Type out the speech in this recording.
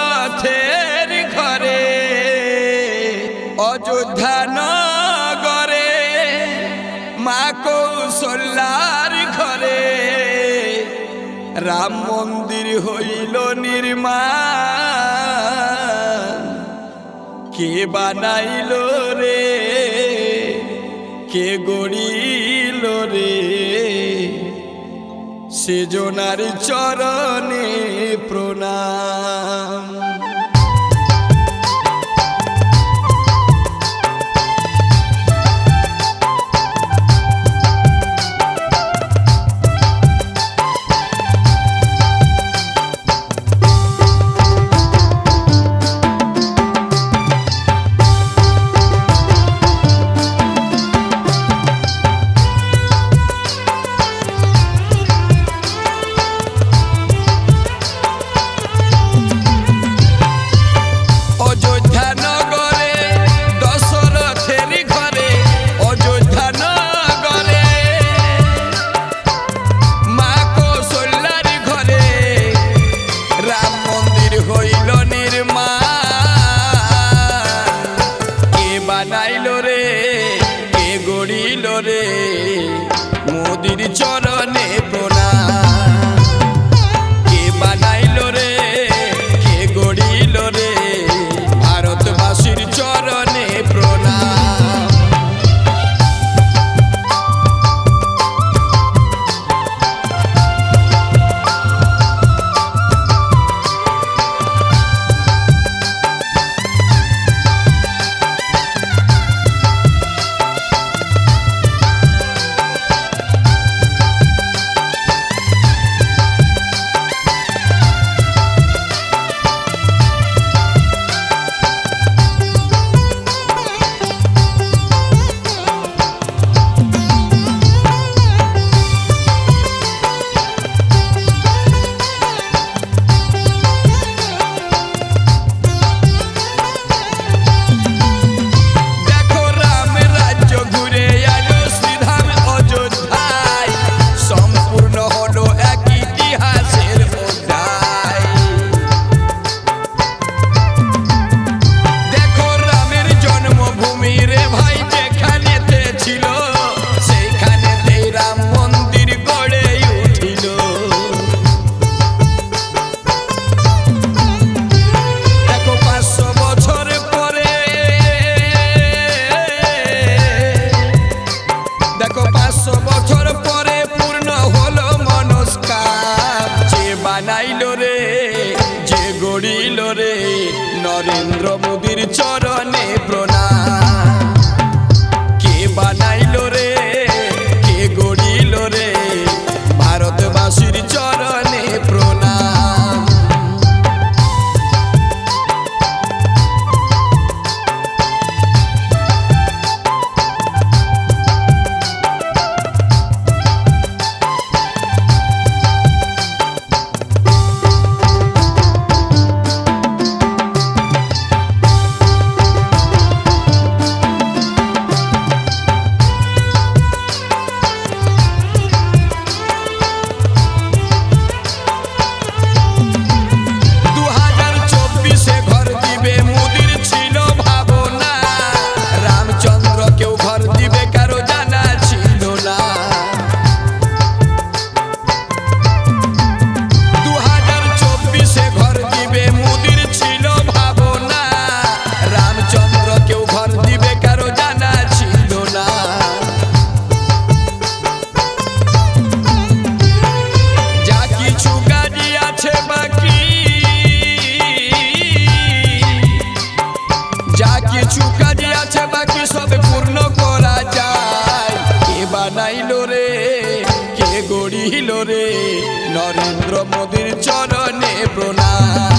রথের ঘরে, অযোধ্যা নগরে, মা কৌশল্যার ঘরে। রাম মন্দির হইল নির্মাণ। কে বানাইল রে? কে গড়িল রে? সেজনার চরণে প্রণাম। বানাইল রে কে গড়িল রে? মোদির চর choro গড়িল রে? কে গড়িল রে? নরেন্দ্র মোদীর চরণে প্রণাম।